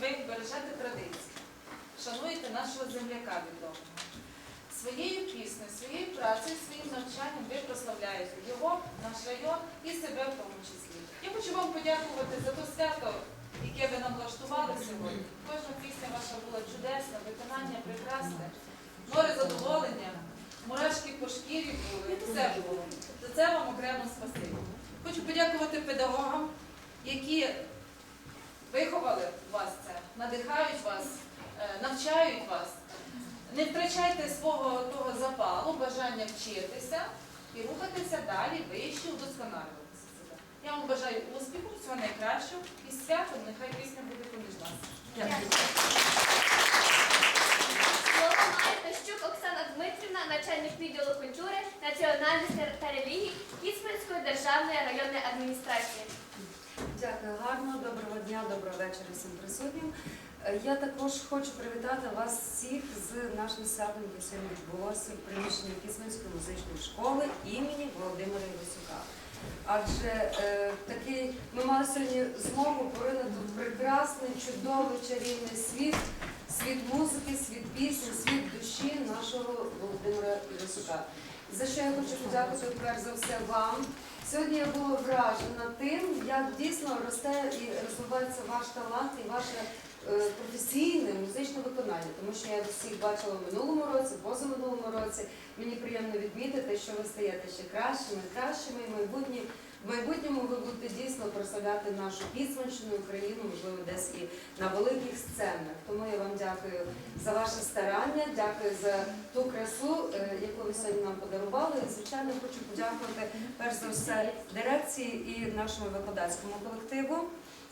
ви бережете традиції, шануєте нашого земляка відомого. Своєю піснею, своєю працею, своїм навчанням ви прославляєте його, наш район і себе в тому числі. Я хочу вам подякувати за те свято, яке ви нам влаштували сьогодні. Кожна пісня ваша була чудесна, виконання прекрасне, море задоволення, мурашки по шкірі були, все було. За це вам окремо спасибі. Хочу подякувати педагогам, які виховали вас це, надихають вас, е, навчають вас. Не втрачайте свого того запалу, бажання вчитися і рухатися далі, вище, удосконалюватися себе. Я вам бажаю успіху, всього найкращого і святом нехай пісня буде поміж нас. Слово має Тащук Оксана Дмитрівна, начальник відділу культури, національності та релігій Кіцманської державної районної адміністрації. Дякую гарно, доброго дня, доброго вечора всім присутнім. Е, Я також хочу привітати вас всіх з нашим святом, яке сьогодні відбулося в приміщенні Кисменської музичної школи імені Володимира Івасюка. Адже е, такий ми мали сьогодні змогу поринути в прекрасний, чудовий, чарівний світ, світ музики, світ пісні, світ душі нашого Володимира Івасюка. За що я хочу подякувати перш за все вам. Сьогодні я була вражена тим, як дійсно росте і розвивається ваш талант і ваше е, професійне музичне виконання, тому що я всіх бачила в минулому році, позаминулому році. Мені приємно відмітити, що ви стаєте ще кращими, кращими, і в майбутнє- в майбутньому ви будете дійсно прославляти нашу Кіцманщину, Україну, можливо, десь і на великих сценах. Тому я вам дякую за ваше старання, дякую за ту красу, е, яку ви сьогодні нам подарували. І, звичайно, хочу подякувати перш за все дирекції і нашому викладацькому колективу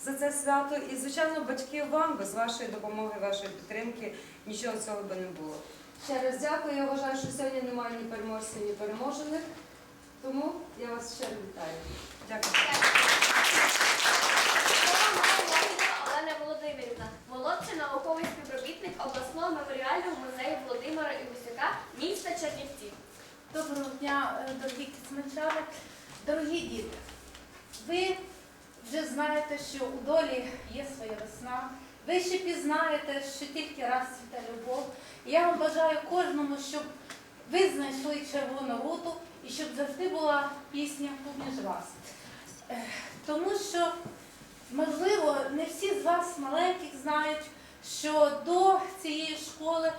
за це свято. І, звичайно, батьки вам без вашої допомоги, вашої підтримки нічого цього би не було. Ще раз дякую. Я вважаю, що сьогодні немає ні переможців, ні переможених. Тому я вас щиро вітаю. Дякую. Олена Володимирівна, молодший науковий співробітник обласного меморіального музею Володимира Івасюка міста Чернівці. Доброго дня, е, дорогі кіцманчани, дорогі діти. Ви вже знаєте, що у долі є своя весна. Ви ще пізнаєте, що тільки раз цвіте любов. І я вам бажаю кожному, щоб ви знайшли червону руту і щоб завжди була пісня поміж вас. Е, Тому що, можливо, не всі з вас маленьких знають, що до цієї школи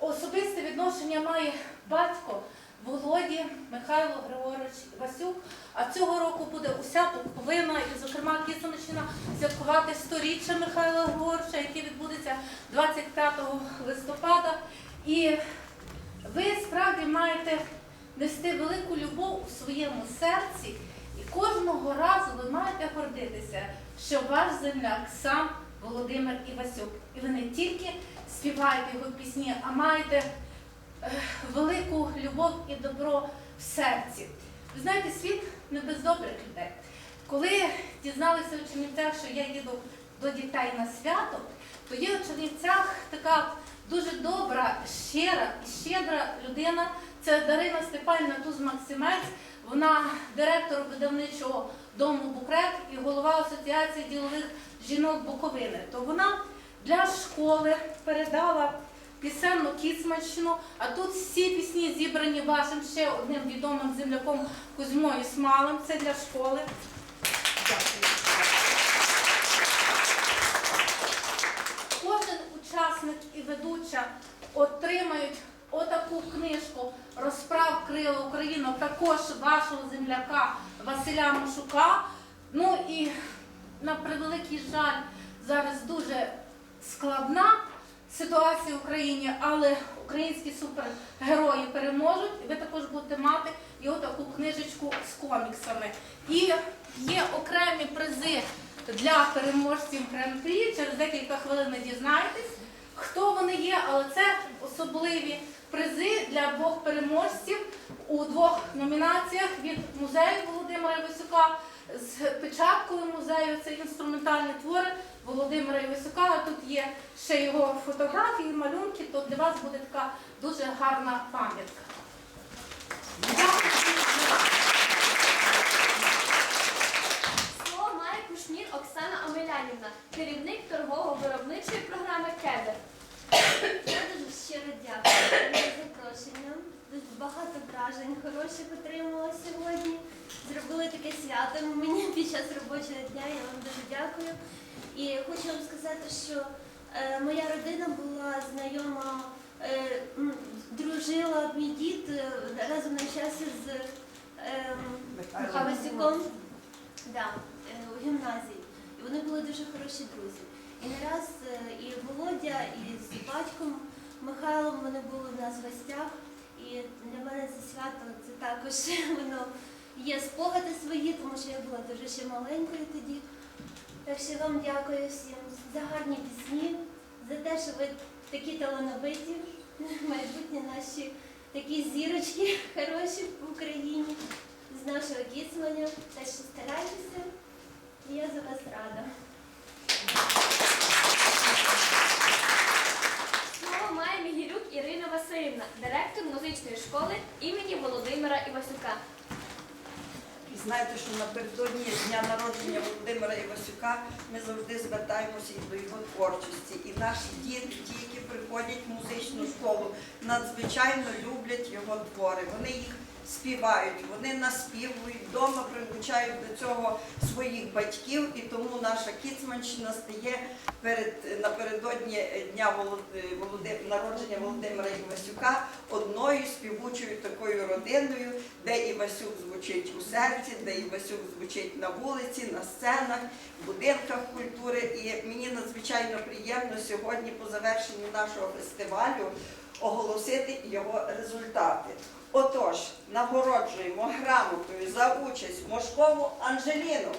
особисте відношення має батько Володі Михайло Григорович Васюк. А цього року буде уся Буковина і, зокрема, Кисонщина святкувати сторіччя Михайла Григоровича, яке відбудеться 25 листопада. І ви справді маєте нести велику любов у своєму серці, і кожного разу ви маєте гордитися, що ваш земляк сам Володимир Івасюк. І ви не тільки співаєте його пісні, а маєте е, велику любов і добро в серці. Ви знаєте, світ не без добрих людей. Коли дізналися у Чернівцях, що я їду до дітей на свято, то є у Чернівцях така дуже добра, щира і щедра людина. Це Дарина Степанівна Туз Максимець. Вона директор видавничого дому Букрет і голова Асоціації ділових жінок Буковини. То вона для школи передала пісенну Кіцманщину, а тут всі пісні зібрані вашим ще одним відомим земляком Кузьмою Смалем. Це для школи. Дякую. Кожен учасник і ведуча отримають отаку книжку Розправ Крила Україна, також вашого земляка Василя Машука. Ну і на превеликий жаль, зараз дуже складна ситуація в Україні, але українські супергерої переможуть, і ви також будете мати і отаку книжечку з коміксами. І є окремі призи для переможців гран-прі. Через декілька хвилин ви дізнаєтесь, хто вони є, але це особливі призи для двох переможців у двох номінаціях від музею Володимира Івасюка з печаткою музею. Це інструментальні твори Володимира Івасюка. Тут є ще його фотографії, малюнки, то для вас буде така дуже гарна пам'ятка. Дякую. Слово має Кушнір Оксана Омелянівна, керівник торгово-виробничого святом мені під час робочого дня. Я вам дуже дякую. І хочу вам сказати, що е, моя родина була знайома, е, дружила мій дід е, разом навчався з е, Васюком да, у гімназії. І вони були дуже хороші друзі. І не раз і Володя, і з батьком Михайлом вони були в нас в гостях. І для мене це свято це також воно є спогади свої, тому що я була дуже ще маленькою тоді. Так що вам дякую всім за гарні пісні, за те, що ви такі талановиті, майбутні наші такі зірочки хороші в Україні з нашого кіцманя. Так що старайтеся, і я за вас рада. Слово має Мігірюк Ірина Васильівна, директор музичної школи імені Володимира Івасюка. І знаєте, що напередодні дня народження Володимира Івасюка ми завжди звертаємося і до його творчості. І наші діти, ті, які приходять в музичну школу, надзвичайно люблять його твори. Вони їх співають, вони наспівують, вдома прилучають до цього своїх батьків, і тому наша Кіцманщина стає перед напередодні дня Володи- народження Володимира Івасюка одною співучою такою родиною, де Івасюк звучить у серці, де Івасюк звучить на вулиці, на сценах, в будинках культури. І мені надзвичайно приємно сьогодні, по завершенню нашого фестивалю, оголосити його результати. Отож, нагороджуємо грамотою за участь Мошкову Анжеліну.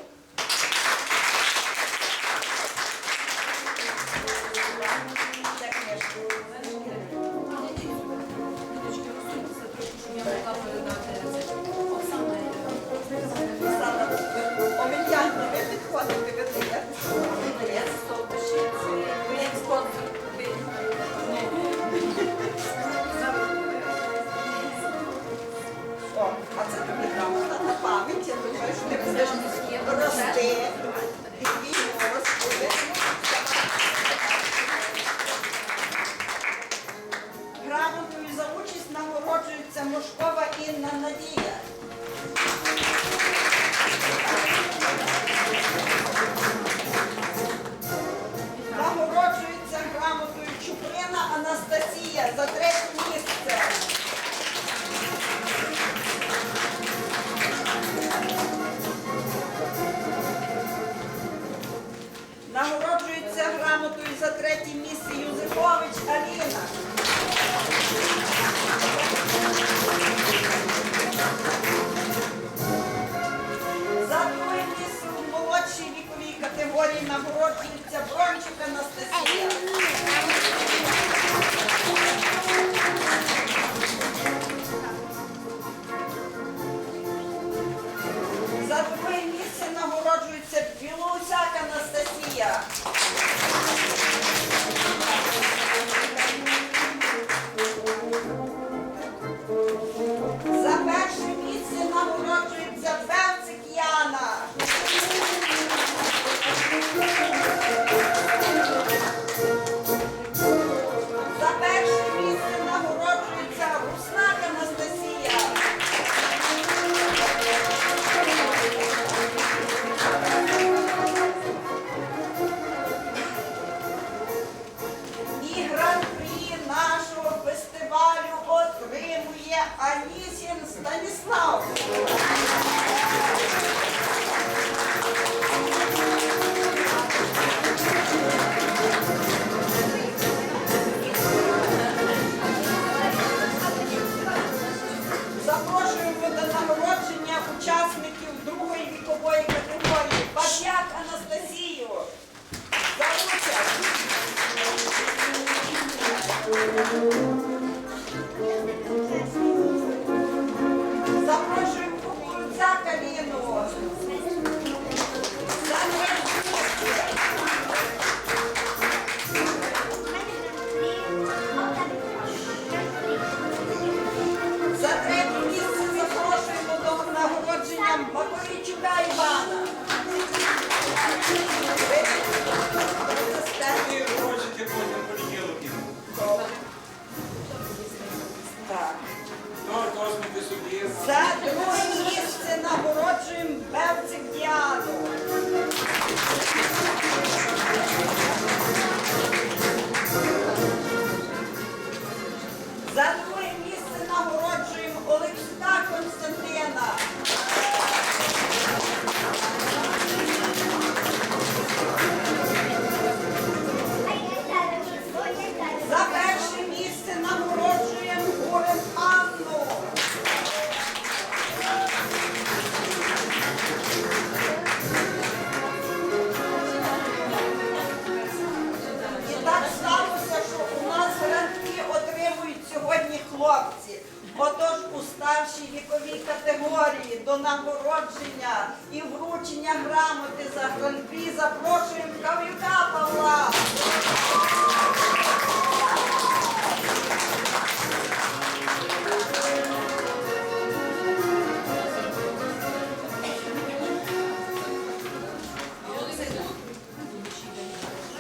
За гран-прі запрошуємо Кав'юка Павла.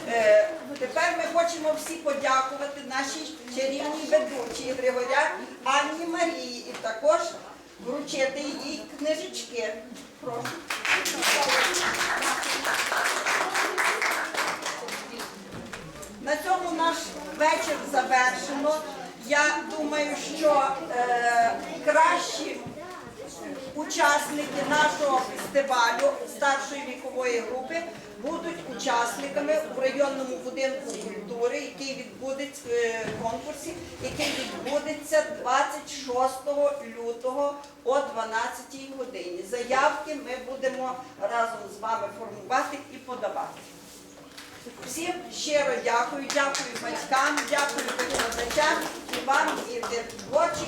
Е, Тепер ми хочемо всі подякувати нашій чарівній ведучій Григоря Анні Марії і також вручити їй книжечки. Прошу. На цьому наш вечір завершено. Я думаю, що е, кращі учасники нашого фестивалю старшої вікової групи будуть учасниками у районному будинку культури, який відбудеться е, конкурсі, який відбудеться 26 лютого о 12 годині. Заявки ми будемо разом з вами формувати і подавати. Всім щиро дякую, дякую батькам, дякую викладачам і вам, діти, творчі